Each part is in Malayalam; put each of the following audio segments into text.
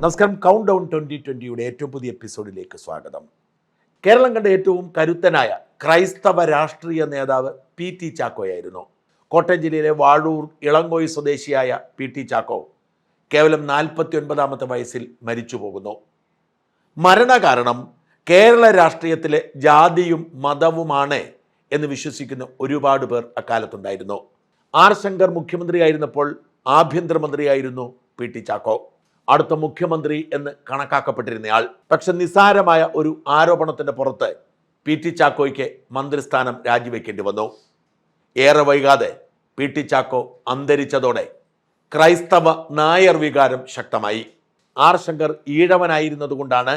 നമസ്കാരം കൗണ്ട് ഡൗൺ ട്വന്റി ട്വന്റിയുടെ ഏറ്റവും പുതിയ എപ്പിസോഡിലേക്ക് സ്വാഗതം. കേരളം കണ്ട ഏറ്റവും കരുത്തനായ ക്രൈസ്തവ രാഷ്ട്രീയ നേതാവ് പി ടി ചാക്കോയായിരുന്നു. കോട്ടയം ജില്ലയിലെ വാഴൂർ ഇളങ്കോയി സ്വദേശിയായ പി ടി ചാക്കോ കേവലം നാൽപ്പത്തി ഒൻപതാമത്തെ വയസ്സിൽ മരിച്ചു പോകുന്നു മരണകാരണം കേരള രാഷ്ട്രീയത്തിലെ ജാതിയും മതവുമാണ് എന്ന് വിശ്വസിക്കുന്ന ഒരുപാട് പേർ അക്കാലത്തുണ്ടായിരുന്നു. ആർ ശങ്കർ മുഖ്യമന്ത്രിയായിരുന്നപ്പോൾ ആഭ്യന്തരമന്ത്രിയായിരുന്നു പി ടി ചാക്കോ. അടുത്ത മുഖ്യമന്ത്രി എന്ന് കണക്കാക്കപ്പെട്ടിരുന്നയാൾ പക്ഷെ നിസ്സാരമായ ഒരു ആരോപണത്തിന്റെ പുറത്ത് പി ടി ചാക്കോയ്ക്ക് മന്ത്രിസ്ഥാനം രാജിവെക്കേണ്ടി വന്നു. ഏറെ വൈകാതെ പി ടി ചാക്കോ അന്തരിച്ചതോടെ ക്രൈസ്തവ നായർ വികാരം ശക്തമായി. ആർ ശങ്കർ ഈഴവനായിരുന്നതുകൊണ്ടാണ്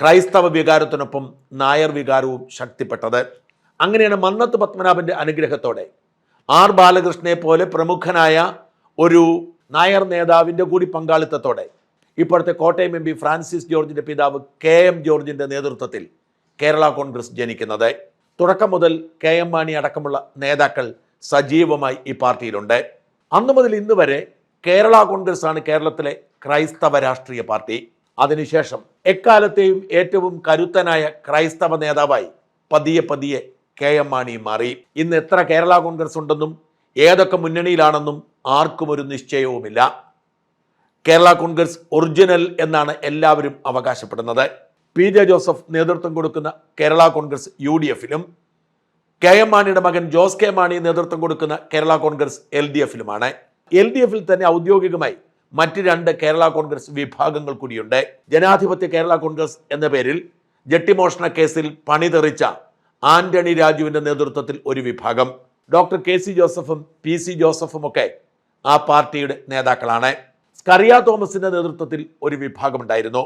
ക്രൈസ്തവ വികാരത്തിനൊപ്പം നായർ വികാരവും ശക്തിപ്പെട്ടത്. അങ്ങനെയാണ് മന്നത്ത് പത്മനാഭന്റെ അനുഗ്രഹത്തോടെ ആർ ബാലകൃഷ്ണനെ പോലെ പ്രമുഖനായ ഒരു നായർ നേതാവിന്റെ കൂടി പങ്കാളിത്തത്തോടെ ഇപ്പോഴത്തെ കോട്ടയം എം പി ഫ്രാൻസിസ് ജോർജിന്റെ പിതാവ് കെ എം ജോർജിന്റെ നേതൃത്വത്തിൽ കേരള കോൺഗ്രസ് ജനിക്കുന്നത്. തുടക്കം മുതൽ കെ എം മാണി അടക്കമുള്ള നേതാക്കൾ സജീവമായി ഈ പാർട്ടിയിലുണ്ട്. അന്നു മുതൽ ഇന്ന് വരെ കേരള കോൺഗ്രസ് ആണ് കേരളത്തിലെ ക്രൈസ്തവ രാഷ്ട്രീയ പാർട്ടി. അതിനുശേഷം എക്കാലത്തെയും ഏറ്റവും കരുത്തനായ ക്രൈസ്തവ നേതാവായി പതിയെ പതിയെ കെ എം മാണി മാറി. ഇന്ന് എത്ര കേരള കോൺഗ്രസ് ഉണ്ടെന്നും ഏതൊക്കെ മുന്നണിയിലാണെന്നും ആർക്കും ഒരു നിശ്ചയവുമില്ല. കേരള കോൺഗ്രസ് ഒറിജിനൽ എന്നാണ് എല്ലാവരും അവകാശപ്പെടുന്നത്. പി ജെ ജോസഫ് നേതൃത്വം കൊടുക്കുന്ന കേരള കോൺഗ്രസ് യു ഡി എഫിലും കെ എം മാണിയുടെ മകൻ ജോസ് കെ മാണി നേതൃത്വം കൊടുക്കുന്ന കേരള കോൺഗ്രസ് എൽ ഡി എഫിലുമാണ്. എൽ ഡി എഫിൽ തന്നെ ഔദ്യോഗികമായി മറ്റ് രണ്ട് കേരള കോൺഗ്രസ് വിഭാഗങ്ങൾ കൂടിയുണ്ട്. ജനാധിപത്യ കേരള കോൺഗ്രസ് എന്ന പേരിൽ ജട്ടിമോഷണ കേസിൽ പണിതെറിച്ച ആന്റണി രാജുവിന്റെ നേതൃത്വത്തിൽ ഒരു വിഭാഗം. ഡോക്ടർ കെ സി ജോസഫും പി സി ജോസഫും ഒക്കെ ആ പാർട്ടിയുടെ നേതാക്കളാണ്. സ്കറിയ തോമസിന്റെ നേതൃത്വത്തിൽ ഒരു വിഭാഗമുണ്ടായിരുന്നു.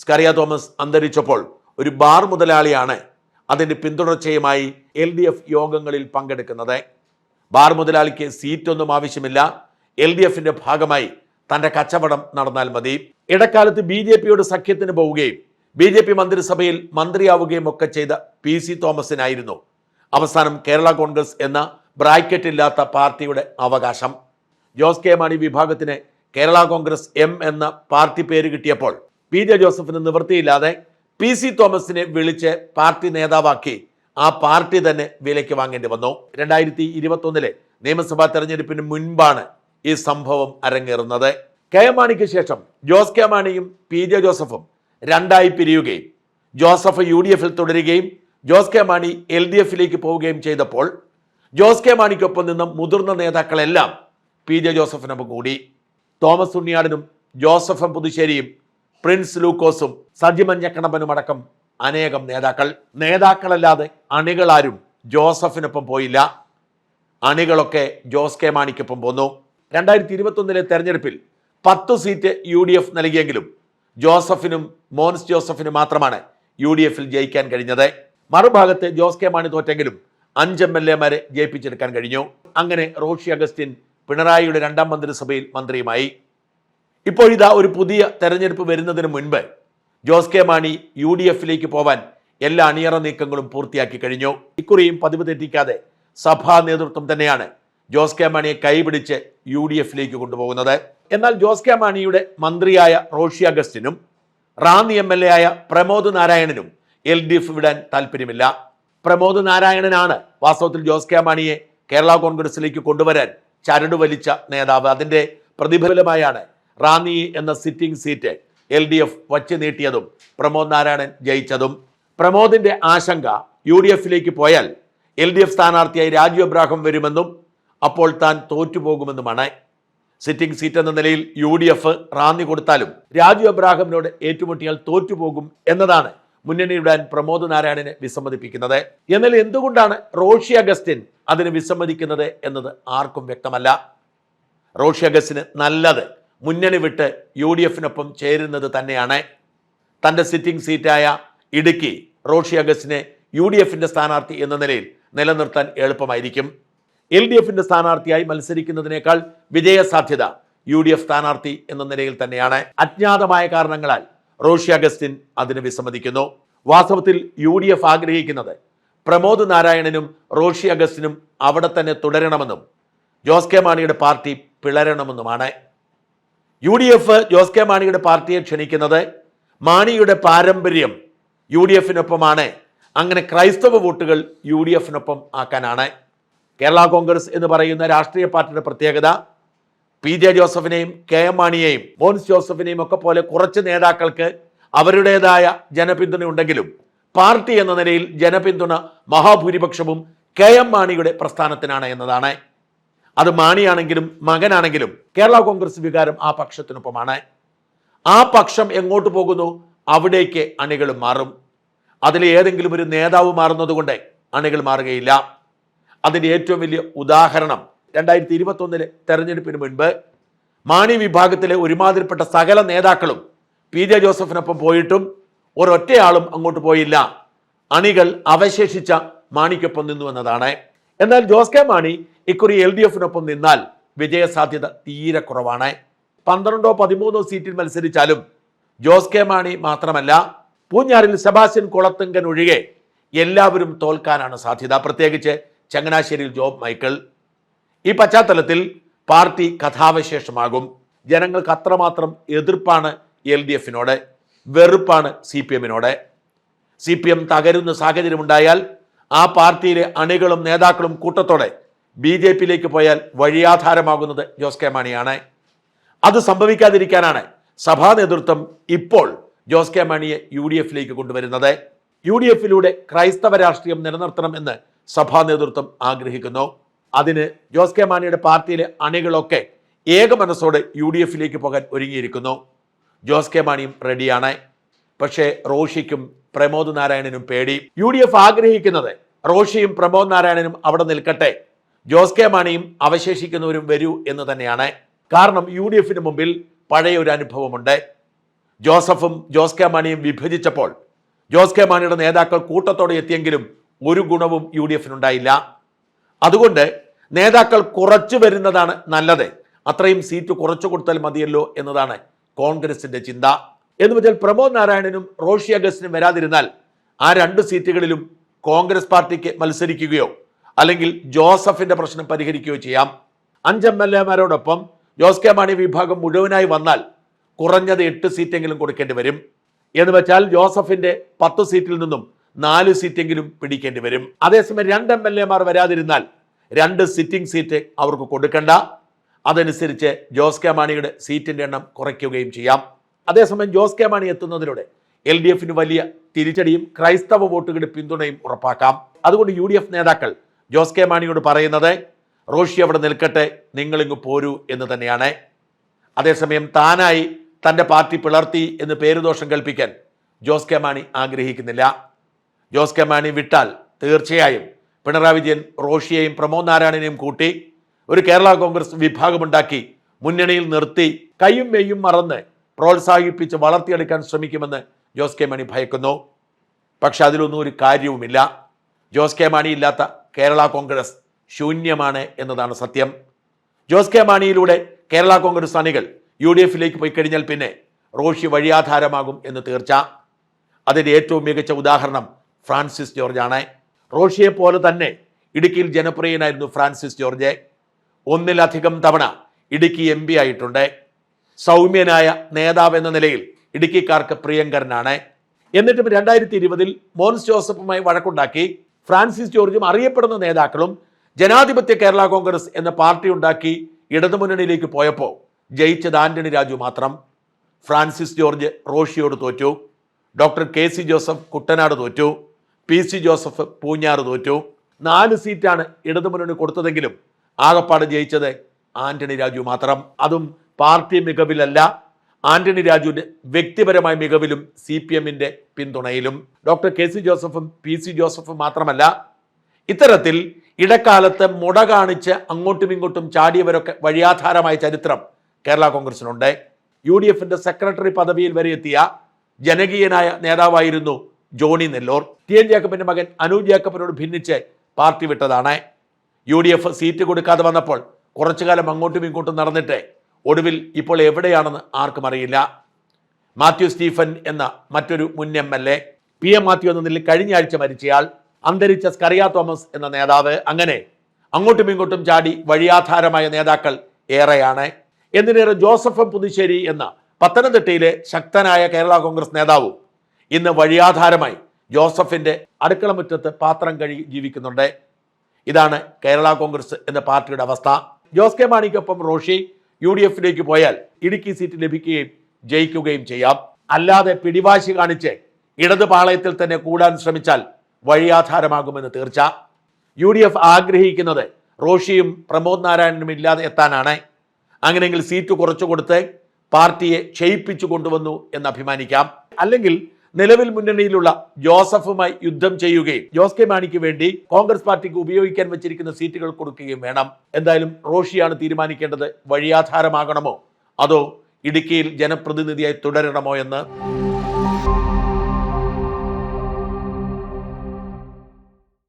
സ്കറിയ തോമസ് അന്തരിച്ചപ്പോൾ ഒരു ബാർ മുതലാളിയാണ് അതിന്റെ പിന്തുടർച്ചയുമായി എൽ ഡി എഫ് യോഗങ്ങളിൽ പങ്കെടുക്കുന്നത്. ബാർ മുതലാളിക്ക് സീറ്റൊന്നും ആവശ്യമില്ല. എൽ ഡി എഫിന്റെ ഭാഗമായി തന്റെ കച്ചവടം നടന്നാൽ മതി. ഇടക്കാലത്ത് ബി ജെ പിയോട് സഖ്യത്തിന് പോവുകയും ബി ജെ പി മന്ത്രിസഭയിൽ മന്ത്രിയാവുകയും ഒക്കെ ചെയ്ത പി സി തോമസിനായിരുന്നു അവസാനം കേരള കോൺഗ്രസ് എന്ന ബ്രാക്കറ്റ് ഇല്ലാത്ത പാർട്ടിയുടെ അവകാശം. ജോസ് കെ മാണി വിഭാഗത്തിന് കേരള കോൺഗ്രസ് എം എന്ന പാർട്ടി പേര് കിട്ടിയപ്പോൾ പി ജെ ജോസഫിന് നിവൃത്തിയില്ലാതെ പി സി തോമസിനെ വിളിച്ച് പാർട്ടി നേതാവാക്കി ആ പാർട്ടി തന്നെ വിലയ്ക്ക് വാങ്ങേണ്ടി വന്നു. രണ്ടായിരത്തി ഇരുപത്തൊന്നിലെ നിയമസഭാ തെരഞ്ഞെടുപ്പിന് മുൻപാണ് ഈ സംഭവം അരങ്ങേറുന്നത്. കെ എം മാണിക്ക് ശേഷം ജോസ് കെ മാണിയും പി ജെ ജോസഫും രണ്ടായി പിരിയുകയും. ജോസഫ് യു ഡി എഫിൽ തുടരുകയും Jose K Mani L D എഫിലേക്ക് പോവുകയും ചെയ്തപ്പോൾ ജോസ് കെ മാണിക്കൊപ്പം നിന്നും മുതിർന്ന നേതാക്കളെല്ലാം പി ജെ ജോസഫിനൊപ്പം കൂടി. തോമസ് ഉണ്ണിയാടനും ജോസഫും പുതുശ്ശേരിയും പ്രിൻസ് ലൂക്കോസും സജി മഞ്ഞക്കണമ്പനും അടക്കം അനേകം നേതാക്കൾ. നേതാക്കളല്ലാതെ അണികളാരും ജോസഫിനൊപ്പം പോയില്ല. അണികളൊക്കെ ജോസ് കെ മാണിക്കൊപ്പം പോന്നു. രണ്ടായിരത്തി ഇരുപത്തൊന്നിലെ തെരഞ്ഞെടുപ്പിൽ പത്ത് സീറ്റ് യു ഡി എഫ് നൽകിയെങ്കിലും ജോസഫിനും മോൻസ് ജോസഫിനും മാത്രമാണ് യു ഡി എഫിൽ ജയിക്കാൻ കഴിഞ്ഞത്. മറുഭാഗത്ത് ജോസ് കെ മാണി തോറ്റെങ്കിലും അഞ്ച് എം എൽ എമാരെ ജയിപ്പിച്ചെടുക്കാൻ കഴിഞ്ഞു. അങ്ങനെ റോഷി അഗസ്റ്റിൻ പിണറായിയുടെ രണ്ടാം മന്ത്രിസഭയിൽ മന്ത്രിയുമായി. ഇപ്പോഴിതാ ഒരു പുതിയ തെരഞ്ഞെടുപ്പ് വരുന്നതിന് മുൻപ് Jose K Mani U D എഫിലേക്ക് പോവാൻ എല്ലാ അണിയറ നീക്കങ്ങളും പൂർത്തിയാക്കി കഴിഞ്ഞു. ഇക്കുറിയും പതിവ് തെറ്റിക്കാതെ സഭാ നേതൃത്വം തന്നെയാണ് ജോസ് കെ മാണിയെ കൈപിടിച്ച് യു ഡി എഫിലേക്ക് കൊണ്ടുപോകുന്നത്. എന്നാൽ ജോസ് കെ മാണിയുടെ മന്ത്രിയായ റോഷി അഗസ്റ്റിനും റാന്നി എം എൽ എ ആയ പ്രമോദ് നാരായണനും എൽ ഡി എഫ് വിടാൻ താല്പര്യമില്ല. പ്രമോദ് നാരായണനാണ് വാസ്തവത്തിൽ ജോസ് കെ മാണിയെ കേരള കോൺഗ്രസിലേക്ക് കൊണ്ടുവരാൻ ചരട് വലിച്ച നേതാവ്. അതിന്റെ പ്രതിഫലമായാണ് റാന്നി എന്ന sitting seat L D F വച്ച് നീട്ടിയതും പ്രമോദ് നാരായണൻ ജയിച്ചതും. പ്രമോദിന്റെ ആശങ്ക യു ഡി എഫിലേക്ക് പോയാൽ എൽ ഡി എഫ് സ്ഥാനാർത്ഥിയായി രാജു അബ്രാഹം വരുമെന്നും അപ്പോൾ താൻ തോറ്റുപോകുമെന്നുമാണ്. സിറ്റിംഗ് സീറ്റ് എന്ന നിലയിൽ യു ഡി എഫ് റാന്നി കൊടുത്താലും രാജു അബ്രാഹമിനോട് ഏറ്റുമുട്ടിയാൽ തോറ്റുപോകും എന്നതാണ് മുന്നണി വിടാൻ പ്രമോദ് നാരായണനെ വിസമ്മതിപ്പിക്കുന്നത്. എന്നാൽ എന്തുകൊണ്ടാണ് റോഷി അഗസ്റ്റിൻ അതിന് വിസമ്മതിക്കുന്നത് എന്നത് ആർക്കും വ്യക്തമല്ല. റോഷി അഗസ്റ്റിന് നല്ലത് മുന്നണി വിട്ട് യു ഡി എഫിനൊപ്പം ചേരുന്നത് തന്നെയാണ്. തന്റെ സിറ്റിംഗ് സീറ്റായ ഇടുക്കി റോഷി അഗസ്റ്റിനെ യു ഡി എഫിന്റെ സ്ഥാനാർത്ഥി എന്ന നിലയിൽ നിലനിർത്താൻ എളുപ്പമായിരിക്കും. എൽ ഡി എഫിന്റെ സ്ഥാനാർത്ഥിയായി മത്സരിക്കുന്നതിനേക്കാൾ വിജയസാധ്യത യു ഡി എഫ് സ്ഥാനാർത്ഥി എന്ന നിലയിൽ തന്നെയാണ്. അജ്ഞാതമായ കാരണങ്ങളാൽ റോഷി അഗസ്റ്റിൻ അതിന് വിസമ്മതിക്കുന്നു. വാസ്തവത്തിൽ യു ഡി എഫ് ആഗ്രഹിക്കുന്നത് പ്രമോദ് നാരായണനും റോഷി അഗസ്റ്റിനും അവിടെ തന്നെ തുടരണമെന്നും ജോസ് കെ മാണിയുടെ party പിളരണമെന്നുമാണ്. U D F Jose K മാണിയുടെ പാർട്ടിയെ ക്ഷണിക്കുന്നത് മാണിയുടെ പാരമ്പര്യം യു ഡി എഫിനൊപ്പമാണ്. അങ്ങനെ ക്രൈസ്തവ വോട്ടുകൾ യു ഡി എഫിനൊപ്പം ആക്കാനാണ്. കേരള കോൺഗ്രസ് എന്ന് പറയുന്ന രാഷ്ട്രീയ പാർട്ടിയുടെ പ്രത്യേകത പി ജെ ജോസഫിനെയും കെ എം മാണിയെയും മോൻസ് ജോസഫിനെയും ഒക്കെ പോലെ കുറച്ച് നേതാക്കൾക്ക് അവരുടേതായ ജനപിന്തുണ ഉണ്ടെങ്കിലും പാർട്ടി എന്ന നിലയിൽ ജനപിന്തുണ മഹാഭൂരിപക്ഷവും കെ എം മാണിയുടെ പ്രസ്ഥാനത്തിനാണ് എന്നതാണ്. അത് മാണിയാണെങ്കിലും മകനാണെങ്കിലും കേരള കോൺഗ്രസ് വികാരം ആ പക്ഷത്തിനൊപ്പമാണ്. ആ പക്ഷം എങ്ങോട്ട് പോകുന്നു? അവിടേക്ക് അണികൾ മാറും. അതിൽ ഏതെങ്കിലും ഒരു നേതാവ് മാറുന്നതുകൊണ്ട് അണികൾ മാറുകയില്ല. അതിന്റെ ഏറ്റവും വലിയ ഉദാഹരണം രണ്ടായിരത്തി ഇരുപത്തൊന്നിലെ തെരഞ്ഞെടുപ്പിന് മുൻപ് മാണി വിഭാഗത്തിലെ ഒരുമാതിരിപ്പെട്ട സകല നേതാക്കളും പി ജെ ജോസഫിനൊപ്പം പോയിട്ടും ഒരൊറ്റയാളും അങ്ങോട്ട് പോയില്ല. അണികൾ അവശേഷിച്ച മാണിക്കൊപ്പം നിന്നു എന്നതാണ്. എന്നാൽ ജോസ് കെ മാണി ഇക്കുറി എൽ ഡി എഫിനൊപ്പം നിന്നാൽ വിജയസാധ്യത തീരെ കുറവാണ്. പന്ത്രണ്ടോ പതിമൂന്നോ സീറ്റിൽ മത്സരിച്ചാലും ജോസ് കെ മാണി മാത്രമല്ല പൂഞ്ഞാറിൽ സെബാസ്റ്റ്യൻ കുളത്തുങ്കൻ ഒഴികെ എല്ലാവരും തോൽക്കാനാണ് സാധ്യത. പ്രത്യേകിച്ച് ചങ്ങനാശ്ശേരിയിൽ ജോബ് മൈക്കിൾ. ഈ പശ്ചാത്തലത്തിൽ പാർട്ടി കഥാവശേഷമാകും. ജനങ്ങൾക്ക് അത്രമാത്രം എതിർപ്പാണ് എൽ ഡി എഫിനോട് വെറുപ്പാണ് സി പി എമ്മിനോട്. സി പി എം തകരുന്ന സാഹചര്യമുണ്ടായാൽ ആ പാർട്ടിയിലെ അണികളും നേതാക്കളും കൂട്ടത്തോടെ ബി ജെ പിയിലേക്ക് പോയാൽ വഴിയാധാരമാകുന്നത് ജോസ് കെ മാണിയാണ്. അത് സംഭവിക്കാതിരിക്കാനാണ് സഭാ നേതൃത്വം ഇപ്പോൾ ജോസ് കെ മാണിയെ യു ഡി എഫിലേക്ക് കൊണ്ടുവരുന്നത്. യു ഡി എഫിലൂടെ ക്രൈസ്തവ രാഷ്ട്രീയം നിലനിർത്തണം എന്ന് സഭാ നേതൃത്വം ആഗ്രഹിക്കുന്നു. അതിന് ജോസ് കെ മാണിയുടെ പാർട്ടിയിലെ അണികളൊക്കെ ഏക മനസ്സോടെ യു ഡി എഫിലേക്ക് പോകാൻ ഒരുങ്ങിയിരിക്കുന്നു. ജോസ് കെ മാണിയും റെഡിയാണ്. പക്ഷേ റോഷിക്കും പ്രമോദ് നാരായണനും പേടി. യു ഡി എഫ് ആഗ്രഹിക്കുന്നത് റോഷിയും പ്രമോദ് നാരായണനും അവിടെ നിൽക്കട്ടെ. ജോസ് കെ മാണിയും അവശേഷിക്കുന്നവരും വരൂ എന്ന് തന്നെയാണ്. കാരണം യു ഡി എഫിന് മുമ്പിൽ പഴയ ഒരു അനുഭവമുണ്ട്. ജോസഫും ജോസ് കെ മാണിയും വിഭജിച്ചപ്പോൾ ജോസ് കെ മാണിയുടെ നേതാക്കൾ കൂട്ടത്തോടെ എത്തിയെങ്കിലും ഒരു ഗുണവും യു ഡി എഫിനുണ്ടായില്ല. അതുകൊണ്ട് നേതാക്കൾ കുറച്ചു വരുന്നതാണ് നല്ലത്. അത്രയും സീറ്റ് കുറച്ചു കൊടുത്താൽ മതിയല്ലോ എന്നതാണ് കോൺഗ്രസിന്റെ ചിന്ത. എന്ന് വെച്ചാൽ പ്രമോദ് നാരായണനും റോഷി അഗസ്റ്റിനും വരാതിരുന്നാൽ ആ രണ്ട് സീറ്റുകളിലും കോൺഗ്രസ് പാർട്ടിക്ക് മത്സരിക്കുകയോ അല്ലെങ്കിൽ ജോസഫിന്റെ പ്രശ്നം പരിഹരിക്കുകയോ ചെയ്യാം. അഞ്ച് എം എൽ എമാരോടൊപ്പം ജോസ് കെ മാണി വിഭാഗം മുഴുവനായി വന്നാൽ കുറഞ്ഞത് എട്ട് സീറ്റെങ്കിലും കൊടുക്കേണ്ടി വരും. എന്ന് വെച്ചാൽ ജോസഫിന്റെ പത്ത് സീറ്റിൽ നിന്നും നാല് സീറ്റെങ്കിലും പിടിക്കേണ്ടി വരും. അതേസമയം രണ്ട് എം എൽ എമാർ വരാതിരുന്നാൽ രണ്ട് സിറ്റിംഗ് സീറ്റ് അവർക്ക് കൊടുക്കണ്ട. അതനുസരിച്ച് ജോസ് കെ മാണിയുടെ സീറ്റിന്റെ എണ്ണം കുറയ്ക്കുകയും ചെയ്യാം. അതേസമയം ജോസ് കെ മാണി എത്തുന്നതിലൂടെ എൽ ഡി എഫിന് വലിയ തിരിച്ചടിയും ക്രൈസ്തവ വോട്ടുകളുടെ പിന്തുണയും ഉറപ്പാക്കാം. അതുകൊണ്ട് യു ഡി എഫ് നേതാക്കൾ ജോസ് കെ മാണിയോട് പറയുന്നത് റോഷി അവിടെ നിൽക്കട്ടെ നിങ്ങളിങ്ങ് പോരൂ എന്ന് തന്നെയാണ്. അതേസമയം താനായി തന്റെ പാർട്ടി പിളർത്തി എന്ന് പേരുദോഷം കൽപ്പിക്കാൻ ജോസ് കെ മാണി ആഗ്രഹിക്കുന്നില്ല. ജോസ് കെ മാണി വിട്ടാൽ തീർച്ചയായും പിണറായി വിജയൻ റോഷിയെയും പ്രമോദ് നാരായണനെയും കൂട്ടി ഒരു കേരള കോൺഗ്രസ് വിഭാഗമുണ്ടാക്കി മുന്നണിയിൽ നിർത്തി കയ്യും മെയ്യും മറന്ന് പ്രോത്സാഹിപ്പിച്ച് വളർത്തിയെടുക്കാൻ ശ്രമിക്കുമെന്ന് ജോസ് കെ മാണി ഭയക്കുന്നു. പക്ഷെ അതിലൊന്നും ഒരു കാര്യവുമില്ല. ജോസ് കെ മാണി ഇല്ലാത്ത കേരള കോൺഗ്രസ് ശൂന്യമാണ് എന്നതാണ് സത്യം. ജോസ് കെ മാണിയിലൂടെ കേരള കോൺഗ്രസ് അണികൾ യു ഡി എഫിലേക്ക് പോയി കഴിഞ്ഞാൽ പിന്നെ റോഷി വഴിയാധാരമാകും എന്ന് തീർച്ച. അതിന്റെ ഏറ്റവും മികച്ച ഉദാഹരണം ഫ്രാൻസിസ് ജോർജ് ആണ് റോഷിയെ പോലെ തന്നെ ഇടുക്കിയിൽ ജനപ്രിയനായിരുന്നു ഫ്രാൻസിസ് ജോർജ്. ഒന്നിലധികം തവണ ഇടുക്കി എം പി ആയിട്ടുണ്ട്. സൗമ്യനായ നേതാവ് എന്ന നിലയിൽ ഇടുക്കിക്കാർക്ക് പ്രിയങ്കരനാണ്. എന്നിട്ടും രണ്ടായിരത്തി ഇരുപതിൽ മോൻസ് ജോസഫുമായി വഴക്കുണ്ടാക്കി ഫ്രാൻസിസ് ജോർജും അറിയപ്പെടുന്ന നേതാക്കളും ജനാധിപത്യ കേരള കോൺഗ്രസ് എന്ന പാർട്ടി ഉണ്ടാക്കി ഇടതുമുന്നണിയിലേക്ക് പോയപ്പോൾ ജയിച്ചത് ആന്റണി രാജു മാത്രം. ഫ്രാൻസിസ് ജോർജ് റോഷിയോട് തോറ്റു. Doctor K C Joseph Kuttanad തോറ്റു. പി സി ജോസഫ് പൂഞ്ഞാറ് തോറ്റു. നാല് സീറ്റാണ് ഇടതുമുന്നണി കൊടുത്തതെങ്കിലും ആകപ്പാട് ജയിച്ചത് ആന്റണി രാജു മാത്രം. അതും പാർട്ടി മികവിലല്ല. ആന്റണി രാജുവിന്റെ വ്യക്തിപരമായ മികവിലും സി പി എമ്മിന്റെ പിന്തുണയിലും. ഡോക്ടർ കെ സി ജോസഫും പി സി ജോസഫും മാത്രമല്ല ഇത്തരത്തിൽ ഇടക്കാലത്ത് മുട കാണിച്ച് അങ്ങോട്ടും ഇങ്ങോട്ടും ചാടിയവരൊക്കെ വഴിയാധാരമായ ചരിത്രം കേരള കോൺഗ്രസിനുണ്ട്. യു ഡി എഫിന്റെ സെക്രട്ടറി പദവിയിൽ വരെ എത്തിയ ജനകീയനായ നേതാവായിരുന്നു ജോണി നെല്ലോർ ടി എൻ ജേക്കബിന്റെ മകൻ അനൂജ് ജേക്കബിനോട് ഭിന്നിച്ച് പാർട്ടി വിട്ടതാണ്. യു ഡി എഫ് സീറ്റ് കൊടുക്കാതെ വന്നപ്പോൾ കുറച്ചു കാലം അങ്ങോട്ടും ഇങ്ങോട്ടും നടന്നിട്ട് ഒടുവിൽ ഇപ്പോൾ എവിടെയാണെന്ന് ആർക്കും അറിയില്ല. മാത്യു സ്റ്റീഫൻ എന്ന മറ്റൊരു മുൻ M L A P M Mathew എന്ന നിലയിൽ കഴിഞ്ഞ ആഴ്ച മരിച്ചയാൾ അന്തരിച്ച സ്കറിയ തോമസ് എന്ന നേതാവ്. അങ്ങനെ അങ്ങോട്ടും ഇങ്ങോട്ടും ചാടി വഴിയാധാരമായ നേതാക്കൾ ഏറെയാണ്. എന്തിനേറെ ജോസഫ് പുതുശ്ശേരി എന്ന പത്തനംതിട്ടയിലെ ശക്തനായ കേരള കോൺഗ്രസ് നേതാവും ഇന്ന് വഴിയാധാരമായി ജോസഫിന്റെ അടുക്കളമുറ്റത്ത് പാത്രം കഴുകി ജീവിക്കുന്നുണ്ട്. ഇതാണ് കേരള കോൺഗ്രസ് എന്ന പാർട്ടിയുടെ അവസ്ഥ. ജോസ് കെ മാണിക്കൊപ്പം റോഷി യു ഡി എഫിലേക്ക് പോയാൽ ഇടുക്കി സീറ്റ് ലഭിക്കുകയും ജയിക്കുകയും ചെയ്യാം. അല്ലാതെ പിടിവാശി കാണിച്ച് ഇടത് പാളയത്തിൽ തന്നെ കൂടാൻ ശ്രമിച്ചാൽ വഴിയാധാരമാകുമെന്ന് തീർച്ച. യു ഡി എഫ് ആഗ്രഹിക്കുന്നത് റോഷിയും പ്രമോദ് നാരായണനും ഇല്ലാതെ എത്താനാണ്. അങ്ങനെയെങ്കിൽ സീറ്റ് കുറച്ചു കൊടുത്ത് പാർട്ടിയെ ക്ഷയിപ്പിച്ചു കൊണ്ടുവന്നു എന്ന് അഭിമാനിക്കാം. അല്ലെങ്കിൽ നിലവിൽ മുന്നണിയിലുള്ള ജോസഫുമായി യുദ്ധം ചെയ്യുകയും ജോസ് കെ മാണിക്ക് വേണ്ടി കോൺഗ്രസ് പാർട്ടിക്ക് ഉപയോഗിക്കാൻ വെച്ചിരിക്കുന്ന സീറ്റുകൾ കൊടുക്കുകയും വേണം. എന്തായാലും റോഷിയാണ് തീരുമാനിക്കേണ്ടത് വഴിയാധാരമാകണമോ? അതോ ഇടുക്കിയിൽ ജനപ്രതിനിധിയായി തുടരണമോ എന്ന്